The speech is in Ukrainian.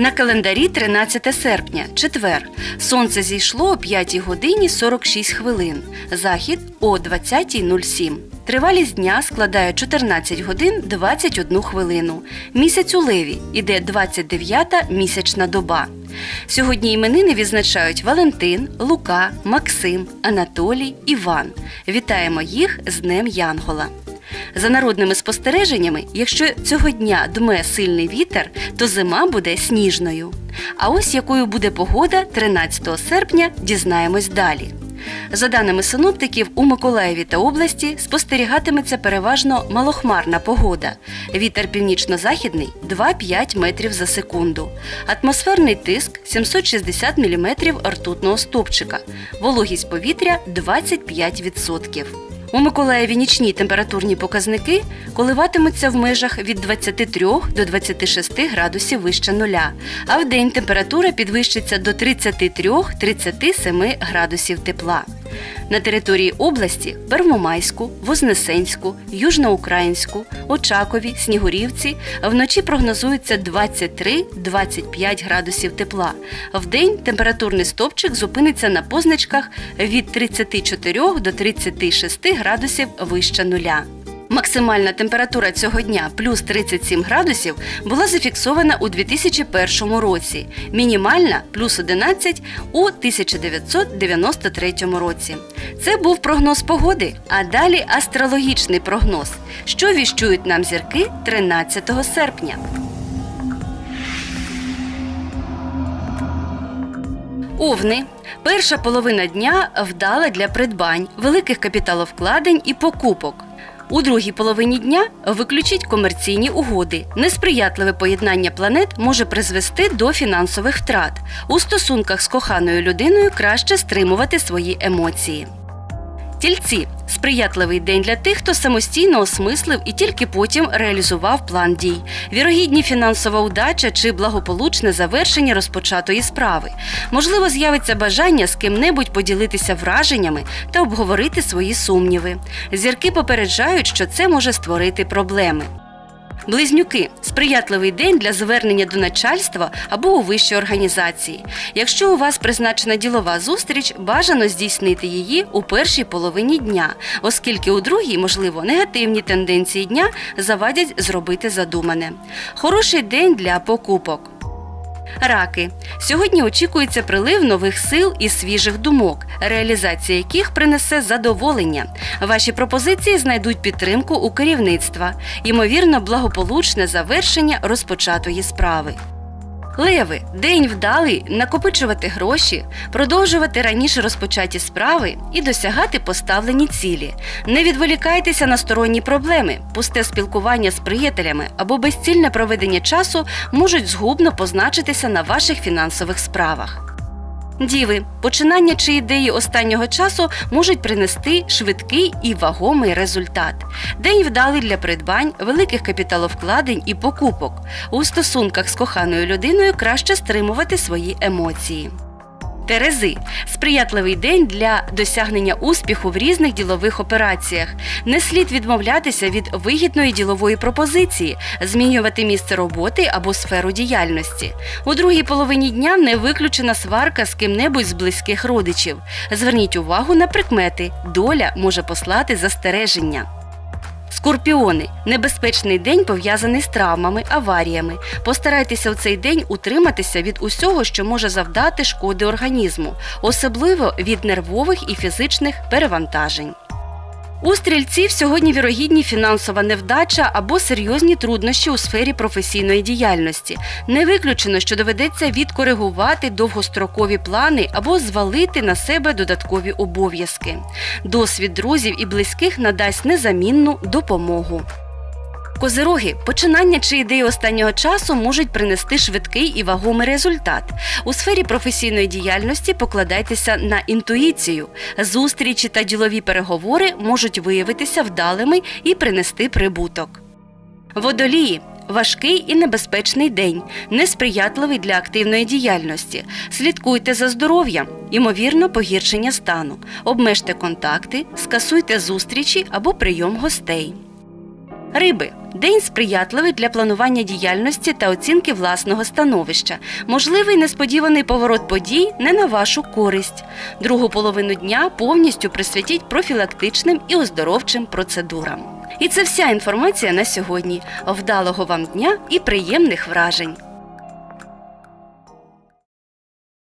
На календарі 13 серпня, четвер. Сонце зійшло о 5 годині 46 хвилин. Захід о 20.07. Тривалість дня складає 14 годин 21 хвилину. Місяць у леві іде 29-та місячна доба. Сьогодні іменини відзначають Валентин, Лука, Максим, Анатолій, Іван. Вітаємо їх з Днем Янгола. За народними спостереженнями, якщо цього дня дме сильний вітер, то зима буде сніжною. А ось якою буде погода 13 серпня, дізнаємось далі. За даними синоптиків, у Миколаєві та області спостерігатиметься переважно малохмарна погода. Вітер північно-західний 2-5 метрів за секунду. Атмосферний тиск 760 мм ртутного стопчика. Вологість повітря 25%. У Миколаєві нічні температурні показники коливатимуться в межах від 23 до 26 градусів вище нуля, а в день температура підвищиться до 33-37 градусів тепла. На території області Первомайську, Вознесенську, Южноукраїнську, Очакові, Снігурівці вночі прогнозується 23-25 градусів тепла. Вдень температурний стопчик зупиниться на позначках від 34 до 36 градусів вище нуля. Максимальна температура цього дня плюс 37 градусів була зафіксована у 2001 році, мінімальна плюс 11 у 1993 році. Це був прогноз погоди, а далі астрологічний прогноз, що віщують нам зірки 13 серпня. Овни. Перша половина дня вдала для придбань, великих капіталовкладень і покупок. У другій половині дня виключіть комерційні угоди. Несприятливе поєднання планет може призвести до фінансових втрат. У стосунках з коханою людиною краще стримувати свої емоції. Тільці сприятливий день для тих, хто самостійно осмислив і тільки потім реалізував план дій. Вірогідні фінансова удача чи благополучне завершення розпочатої справи. Можливо, з'явиться бажання з ким-небудь поділитися враженнями та обговорити свої сумніви. Зірки попереджають, що це може створити проблеми. Близнюки сприятливий день для звернення до начальства або у вищої організації. Якщо у вас призначена ділова зустріч, бажано здійснити її у першій половині дня, оскільки у другій, можливо, негативні тенденції дня завадять зробити задумане. Хороший день для покупок. Раки. Сьогодні очікується прилив нових сил і свіжих думок, реалізація яких принесе задоволення. Ваші пропозиції знайдуть підтримку у керівництва, ймовірно, благополучне завершення розпочатої справи. Леви день вдалий накопичувати гроші, продовжувати раніше розпочаті справи і досягати поставлені цілі. Не відволікайтеся на сторонні проблеми, пусте спілкування з приятелями або безцільне проведення часу можуть згубно позначитися на ваших фінансових справах. Діви, починання чи ідеї останнього часу можуть принести швидкий і вагомий результат. День вдалий для придбань, великих капіталовкладень і покупок. У стосунках з коханою людиною краще стримувати свої емоції. Терези сприятливий день для досягнення успіху в різних ділових операціях. Не слід відмовлятися від вигідної ділової пропозиції, змінювати місце роботи або сферу діяльності. У другій половині дня не виключена сварка з ким-небудь з близьких родичів. Зверніть увагу на прикмети. Доля може послати застереження. Скорпіони небезпечний день пов'язаний з травмами, аваріями. Постарайтеся у цей день утриматися від усього, що може завдати шкоди організму, особливо від нервових і фізичних перевантажень. У стрільців сьогодні вірогідні фінансова невдача або серйозні труднощі у сфері професійної діяльності. Не виключено, що доведеться відкоригувати довгострокові плани або звалити на себе додаткові обов'язки. Досвід друзів і близьких надасть незамінну допомогу. Козироги, починання чи ідеї останнього часу можуть принести швидкий і вагомий результат. У сфері професійної діяльності покладайтеся на інтуїцію. Зустрічі та ділові переговори можуть виявитися вдалими і принести прибуток. Водолії важкий і небезпечний день, несприятливий для активної діяльності. Слідкуйте за здоров'ям, ймовірно, погіршення стану, обмежте контакти, скасуйте зустрічі або прийом гостей. Риби День сприятливий для планування діяльності та оцінки власного становища. Можливий несподіваний поворот подій не на вашу користь. Другу половину дня повністю присвятіть профілактичним і оздоровчим процедурам. І це вся інформація на сьогодні. Вдалого вам дня і приємних вражень!